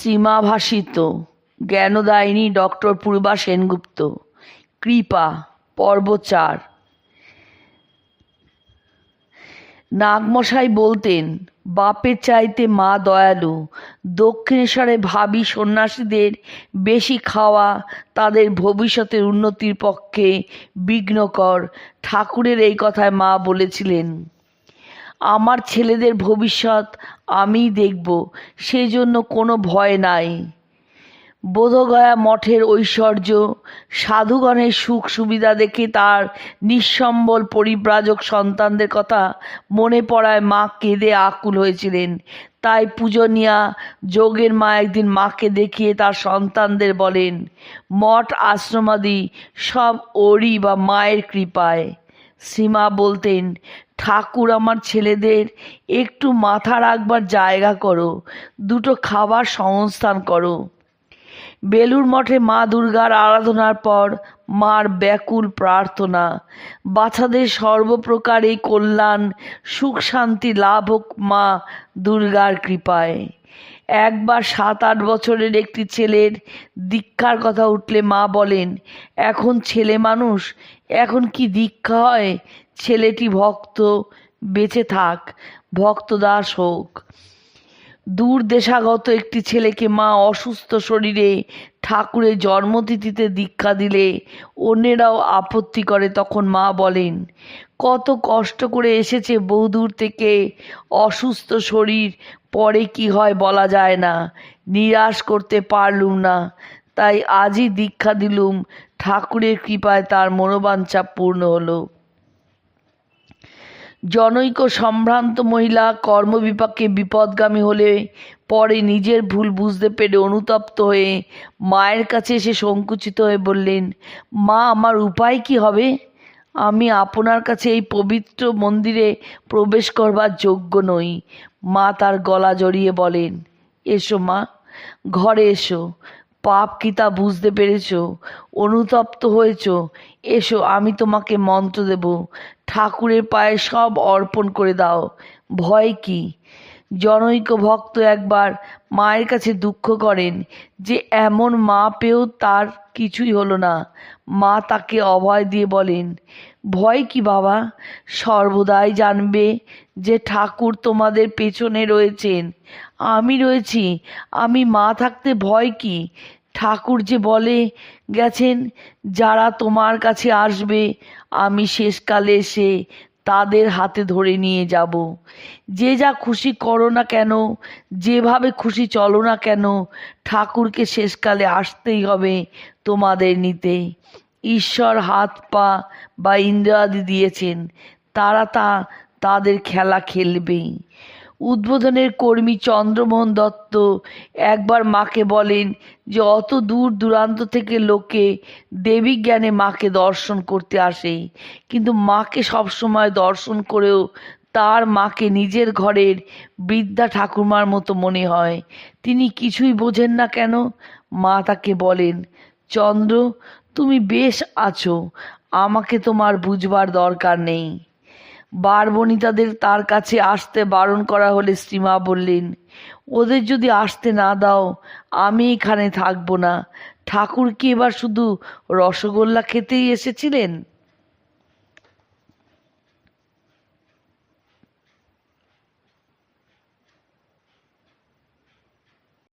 শ্রীমা ভাসিত জ্ঞানদায়িনী ডক্টর পূর্বা সেনগুপ্ত। কৃপা পর্ব চার নাগমশাই বলতেন, বাপের চাইতে মা দয়ালু, দক্ষিণেশ্বরে ভাবি সন্ন্যাসীদের বেশি খাওয়া তাদের ভবিষ্যতের উন্নতির পক্ষে বিঘ্নকর। ঠাকুরের এই কথায় মা বলেছিলেন আমার ছেলেদের ভবিষ্যৎ আমিই দেখব, সেজন্য কোনো ভয় নাই। বোধগয়া মঠের ঐশ্বর্য, সাধুগণের সুখ সুবিধা দেখে তার নিঃসম্বল পরিব্রাজক সন্তানদের কথা মনে পড়ায় মা কেঁদে আকুল হয়েছিলেন। তাই পূজনীয়া যোগের মা একদিন মাকে দেখিয়ে তার সন্তানদের বলেন, মঠ, আশ্রমাদি সব ওরই বা মায়ের কৃপায়। সীমা বলতেন ঠাকুর আমার ছেলেদের, একটু মাথা রাখবার জায়গা করো, দুটো খাবার সংস্থান করো। বেলুর মঠে মা দুর্গার আরাধনার পর মার ব্যাকুল প্রার্থনা। বাচ্চাদের সর্বপ্রকার এই কল্যাণ, সুখ শান্তি লাভ হোক মা দুর্গার কৃপায়। একবার সাত আট বছরের একটি ছেলের দীক্ষার কথা উঠলে মা বলেন, এখন ছেলে মানুষ এখন কি দীক্ষা হয়? ছেলেটি ভক্ত, বেঁচে থাক ভক্ত দাস হোক। দূর দেশাগত একটি ছেলেকে মা অসুস্থ শরীরে ঠাকুরের জন্মতিথিতে দীক্ষা দিলে অন্যেরাও আপত্তি করে তখন মা বলেন, কত কষ্ট করে এসেছে বহুদূর থেকে অসুস্থ শরীর, পরে কি হয় বলা যায় না, নিরাশ করতে পারলুম না, তাই আজই দীক্ষা দিলুম ঠাকুরের কৃপায় তার মনোবাঞ্ছা পূর্ণ হলো। জনৈক সম্ভ্রান্ত মহিলা কর্মবিপাকে বিপদগামী হলে পরে নিজের ভুল বুঝতে পেরে অনুতপ্ত হয়ে মায়ের কাছে এসে সংকুচিত হয়ে বললেন, মা, আমার উপায় কি হবে? আমি আপনার কাছে এই পবিত্র মন্দিরে প্রবেশ করবার যোগ্য নই। মা তার গলা জড়িয়ে বলেন, এসো মা, ঘরে এসো। পাপ কি তা বুঝতে পেরেছ? অনুতপ্ত হয়েছ? এসো, আমি তোমাকে মন্ত্র দেব। ঠাকুরের পায়ে সব অর্পণ করে দাও। ভয় কি? জনৈক ভক্ত একবার মায়ের কাছে দুঃখ করেন যে এমন মা পেয়েও তার কিছুই হলো না। মা তাকে অভয় দিয়ে বলেন ভয় কি বাবা? সর্বদাই জানবে যে ঠাকুর তোমাদের পেছনে রয়েছেন। আমি রয়েছি, আমি মা থাকতে ভয় কি? ঠাকুর যে বলে গেছেন, যারা তোমার কাছে আসবে, আমি শেষকালে এসে তাদের হাতে ধরে নিয়ে যাব। যে যা খুশি করো না কেন, যেভাবে খুশি চলো না কেন, ঠাকুরকে শেষকালে আসতেই হবে তোমাদের নিতে। ঈশ্বর হাত পা বা ইন্দ্রাদি দিয়েছেন। তারা তা, তাদের খেলা খেলবেই। উদ্বোধনের কর্মী চন্দ্রমোহন দত্ত একবার মাকে বলেন যে, অত দূর দূরান্ত থেকে লোকে দেবী জ্ঞানে মাকে দর্শন করতে আসে। কিন্তু মাকে সবসময় দর্শন করেও তার মাকে নিজের ঘরের বৃদ্ধা ঠাকুরমার মতো মনে হয়। তিনি কিছুই বোঝেন না কেন? মা তাকে বলেন চন্দ্র, তুমি বেশ আছো। আমাকে তোমার বুঝবার দরকার নেই। বারবনিতাদের তার কাছে আসতে বারণ করা হলে শ্রীমা বললেন, ওদের যদি আসতে না দাও, আমি এখানে থাকব না। ঠাকুর কি এবার শুধু রসগোল্লা খেতেই এসেছিলেন?